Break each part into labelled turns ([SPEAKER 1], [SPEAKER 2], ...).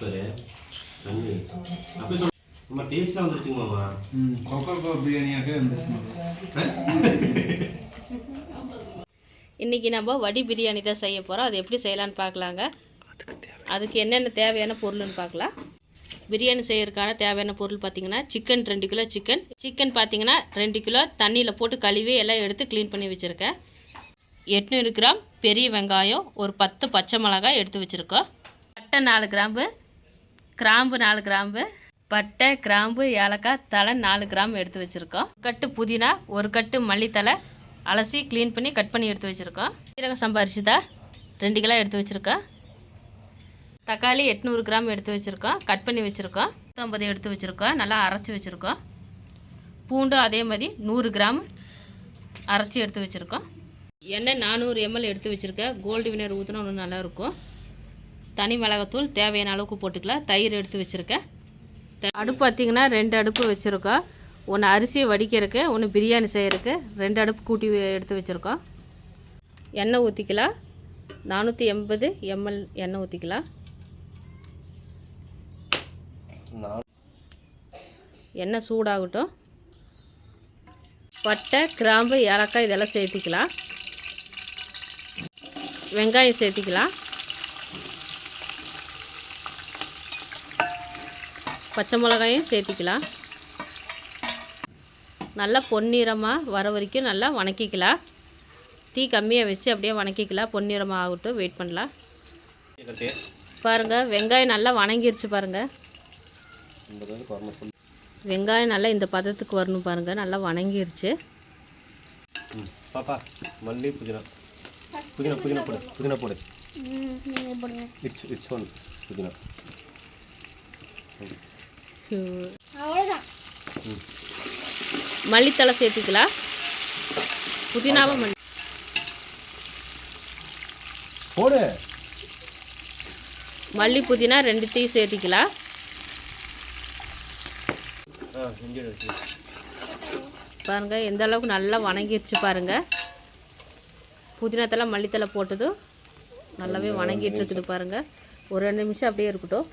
[SPEAKER 1] பாரு. தண்ணி அப்படியே சொல் நம்ம டேஸ்ட்லாம் வந்துருச்சுங்க மாமா.
[SPEAKER 2] ம் கொக்கோ பிரியாணியாக இருந்துச்சு
[SPEAKER 3] இன்றைக்கி நம்ம வடி பிரியாணி தான் செய்ய போகிறோம் அது எப்படி செய்யலான்னு பார்க்கலாங்க. அதுக்கு என்னென்ன தேவையான பொருள்னு பார்க்கலாம். பிரியாணி செய்யறதுக்கான தேவையான பொருள் பார்த்தீங்கன்னா சிக்கன் ரெண்டு கிலோ சிக்கன் சிக்கன் பார்த்தீங்கன்னா ரெண்டு கிலோ தண்ணியில் போட்டு கழுவி எல்லாம் எடுத்து க்ளீன் பண்ணி வச்சுருக்கேன். எட்நூறு கிராம் பெரிய வெங்காயம் ஒரு பத்து பச்சை மிளகாய் எடுத்து வச்சுருக்கோம். பட்டை நாலு கிராம்பு கிராம்பு நாலு கிராம்பு பட்டை கிராம்பு ஏலக்காய் தலை நாலு கிராம் எடுத்து வச்சுருக்கோம். கட்டு புதினா ஒரு கட்டு மல்லித்தலை அலசி க்ளீன் பண்ணி கட் பண்ணி எடுத்து வச்சுருக்கோம். சீரக சம்பா தான் ரெண்டு கிலோ எடுத்து வச்சுருக்கோம். தக்காளி எட்நூறு கிராம் எடுத்து வச்சுருக்கோம். கட் பண்ணி வச்சுருக்கோம். நூற்றம்பது எடுத்து வச்சுருக்கோம். நல்லா அரைச்சி வச்சுருக்கோம். பூண்டும் அதே மாதிரி நூறு கிராம் அரைச்சி எடுத்து வச்சுருக்கோம். எண்ணெய் நானூறு எம்எல் எடுத்து வச்சுருக்கேன். கோல்டு வினர் ஊற்றினா இன்னும் நல்லாயிருக்கும் தனி மிளகாத்தூள் தேவையான அளவுக்கு போட்டுக்கலாம். தயிர் எடுத்து வச்சுருக்கேன். அடுப்பு பார்த்திங்கன்னா ரெண்டு அடுப்பு வச்சுருக்கோம். ஒன்று அரிசியை வடிக்கிறதுக்கு ஒன்று பிரியாணி செய்கிறதுக்கு ரெண்டு அடுப்பு கூட்டி எடுத்து வச்சுருக்கோம். எண்ணெய் ஊற்றிக்கலாம் நானூற்றி எண்பது எம்எல் எண்ணெய் ஊற்றிக்கலாம் எண்ணெய் சூடாகட்டும். பட்டை கிராம்பு ஏலக்காய் இதெல்லாம் சேர்த்திக்கலாம். வெங்காயம் சேர்த்திக்கலாம். பச்சை மிளகாயும் சேர்த்திக்கலாம். நல்லா பொன்னிறமாக வர வரைக்கும் நல்லா வணக்கிக்கலாம். தீ கம்மியாக வச்சு அப்படியே வணக்கிக்கலாம். பொன்னிறமாக ஆகட்டும். வெயிட் பண்ணலாம். பாருங்கள் வெங்காயம் நல்லா வணங்கிருச்சு பாருங்கள் வெங்காயம் நல்லா இந்த பதத்துக்கு வரணும் பாருங்கள் நல்லா வணங்கிருச்சு.
[SPEAKER 1] பாப்பா மல்லி புதினா. புதினா புதினா போடு. புதினா போடு. இட்ஸ் இட்ஸ் ஒன் புதினா. ம்.
[SPEAKER 3] மல்லித்தலை சேர்த்துக்கலாம் புதினாவை மல்லி.
[SPEAKER 1] போடு.
[SPEAKER 3] மல்லி புதினா ரெண்டுத்தையும் சேர்த்திக்கலாம் பாருங்கள் எந்த அளவுக்கு நல்லா வணங்கிருச்சு பாருங்கள் புதினாத்தலை மல்லித்தலை போட்டதும் நல்லாவே வணங்கிட்டு இருக்குது பாருங்கள் ஒரு ரெண்டு நிமிஷம் அப்படியே இருக்கட்டும்.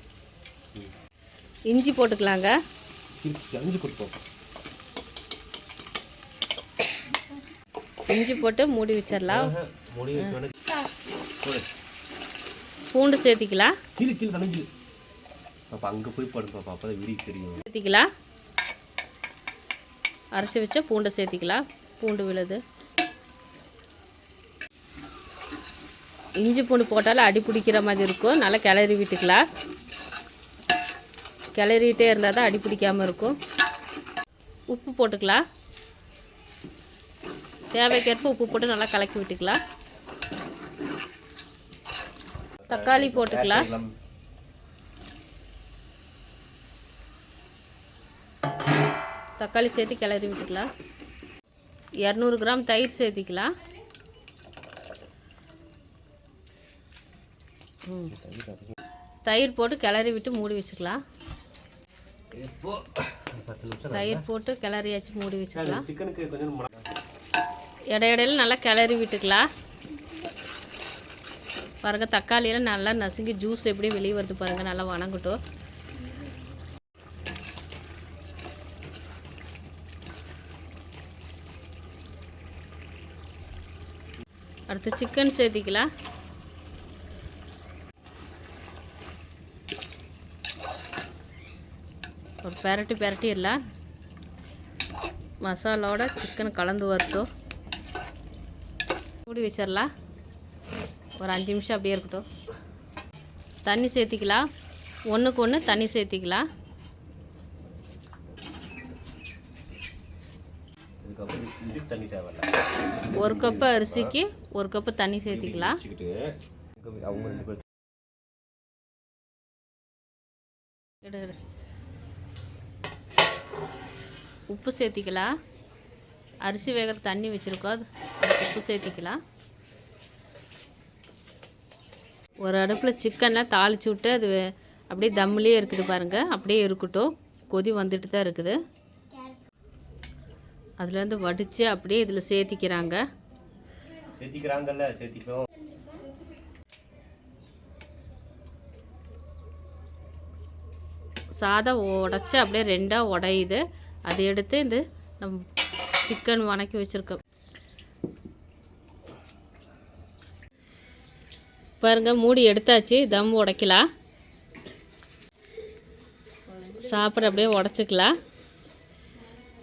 [SPEAKER 3] இஞ்சி போட்டுக்கலாங்க.
[SPEAKER 1] கொடுப்போம்
[SPEAKER 3] இஞ்சி போட்டு. மூடி வச்சிடலாம். பூண்டு சேர்த்திக்கலாம். சேர்த்திக்கலாம். அரைச்சி வச்ச பூண்டை சேர்த்திக்கலாம். பூண்டு விழுது. இஞ்சி பூண்டு போட்டாலும் அடி பிடிக்கிற மாதிரி இருக்கும். நல்லா கிளறி விட்டுக்கலாம். கிளறிட்டே இருந்தால் தான் அடி பிடிக்காமல் இருக்கும். உப்பு போட்டுக்கலாம். தேவைக்கேற்ப உப்பு போட்டு நல்லா கலக்கி விட்டுக்கலாம். தக்காளி போட்டுக்கலாம். தக்காளி சேர்த்து கிளறி விட்டுக்கலாம். இரநூறு கிராம் தயிர் சேர்த்திக்கலாம். தயிர் போட்டு கிளறி விட்டு மூடி வச்சுக்கலாம். தயிர் போட்டு கிளறியாச்சு மூடி வச்சுக்கலாம்.
[SPEAKER 1] சிக்கனுக்கு கொஞ்சம்
[SPEAKER 3] இடையிடையில நல்லா கிளறி விட்டுக்கலாம். பாருங்கள் தக்காளியெல்லாம் நல்லா நசுங்கி ஜூஸ் எப்படி வெளியே வருது பாருங்கள் நல்லா வணங்கட்டும். அடுத்து சிக்கன் சேர்த்திக்கலாம். ஒரு பெரட்டி இல்லை. மசாலாவோட சிக்கன் கலந்து வரட்டும் மூடி வச்சிடலாம். ஒரு அஞ்சு நிமிஷம் அப்படியே இருக்கட்டும். தண்ணி சேர்த்திக்கலாம். ஒன்றுக்கு ஒன்று தண்ணி சேர்த்திக்கலாம். ஒரு கப்பு அரிசிக்கு ஒரு கப்பு தண்ணி சேர்த்திக்கலாம்.
[SPEAKER 1] அவங்க
[SPEAKER 3] உப்பு சேர்த்திக்கலாம் அரிசி வேகிற தண்ணி வச்சுருக்கோம். அது உப்பு சேர்த்திக்கலாம் ஒரு அடுப்பில் சிக்கன்லாம் தாளிச்சு விட்டு அது அப்படியே தம்முலேயே இருக்குது பாருங்கள் அப்படியே இருக்கட்டும். கொதி வந்துட்டு தான் இருக்குது. அதுலேருந்து வடித்து அப்படியே இதில் சேர்த்திக்கிறாங்க.
[SPEAKER 1] சேர்த்திக்கிறாங்கல்ல சேர்த்திக்கோ
[SPEAKER 3] சாதம் உடச்சி அப்படியே ரெண்டாக உடையுது. அதை எடுத்து இந்த நம் சிக்கன் வணக்கி வச்சுருக்கோம். பாருங்க மூடி எடுத்தாச்சு. தம் உடைக்கலாம். சாப்பிட அப்படியே உடச்சிக்கலாம்.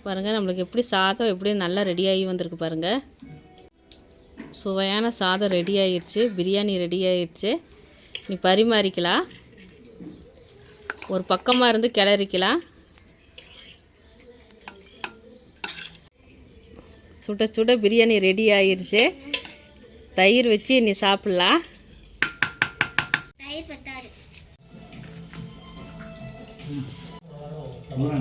[SPEAKER 3] பாருங்கள் நம்மளுக்கு எப்படி சாதம் எப்படி நல்லா ரெடியாகி வந்திருக்கு பாருங்கள் சுவையான சாதம் ரெடி ஆயிடுச்சு பிரியாணி ரெடி ஆயிடுச்சு நீ பரிமாறிக்கலாம். ஒரு பக்கமாக இருந்து கிளறிக்கலாம். சுட சுட பிரியாணி ரெடி ஆயிடுச்சு தயிர் வச்சு நீ சாப்பிட்லாம்.
[SPEAKER 2] பூரா